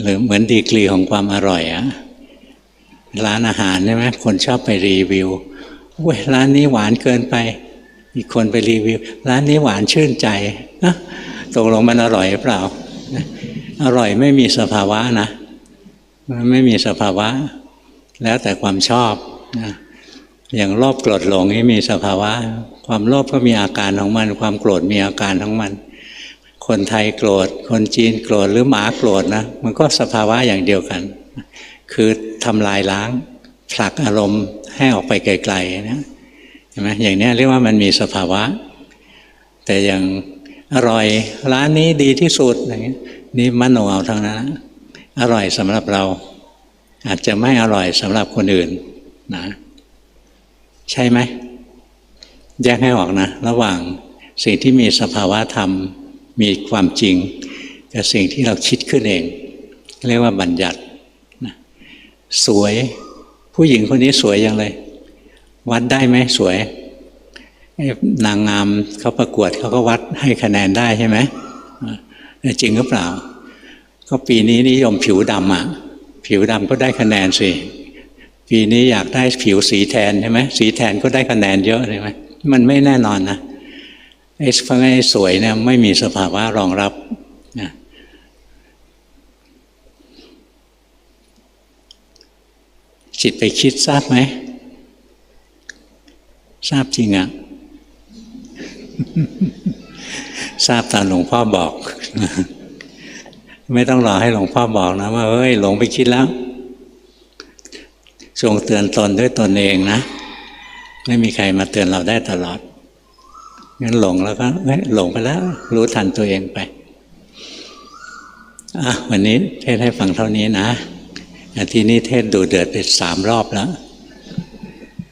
หรือเหมือนดีกรีของความอร่อยอะร้านอาหารใช่ไหมคนชอบไปรีวิวเว้ยร้านนี้หวานเกินไป อีกคนไปรีวิว ร้านนี้หวานชื่นใจนะตกลงมันอร่อยเปล่า อร่อยไม่มีสภาวะนะมันไม่มีสภาวะ แล้วแต่ความชอบนะอย่างโลภโกรธหลงนี่มีสภาวะ ความโลภก็มีอาการของมัน ความโกรธมีอาการของมัน คนไทยโกรธ คนจีนโกรธหรือหมาโกรธนะมันก็สภาวะอย่างเดียวกัน คือทำลายล้างผลักอารมณ์ให้ออกไปไกลๆนะเห็นไหมอย่างนี้เรียกว่ามันมีสภาวะ แต่อย่างอร่อยร้านนี้ดีที่สุดอย่างนี้นี่มโนเอาทั้งนั้นอร่อยสำหรับเรา อาจจะไม่อร่อยสำหรับคนอื่นนะใช่ไหมแยกให้ออกนะ ระหว่างสิ่งที่มีสภาวะธรรม มีความจริงกับสิ่งที่เราคิดขึ้นเอง เรียกว่าบัญญัตินะสวย ผู้หญิงคนนี้สวยอย่างเลยวัดได้ไหมสวย นางงามเขาประกวดเขาก็วัดให้คะแนนได้ใช่ไหมจริงหรือเปล่า ก็ปีนี้นิยมผิวดำอะผิวดำก็ได้คะแนนสิปีนี้อยากได้ผิวสีแทนใช่ไหมสีแทนก็ได้คะแนนเยอะใช่ไหมมันไม่แน่นอนนะ ไอ้ฟังไอ้สวยเนี่ยไม่มีสภาวะรองรับนะจิตไปคิดทราบไหม ทราบจริงอะ่ะ ทราบตามหลวงพ่อบอก ไม่ต้องรอให้หลวงพ่อบอกนะว่าเฮ้ยหลงไปคิดแล้วทรงเตือนตนด้วยตนเองนะ ไม่มีใครมาเตือนเราได้ตลอด งั้นหลงแล้วก็หลงไปแล้ว รู้ทันตัวเองไปอะวันนี้เทศให้ฟังเท่านี้นะอาทีนี้เทศดูเดือดไปสามรอบแล้ว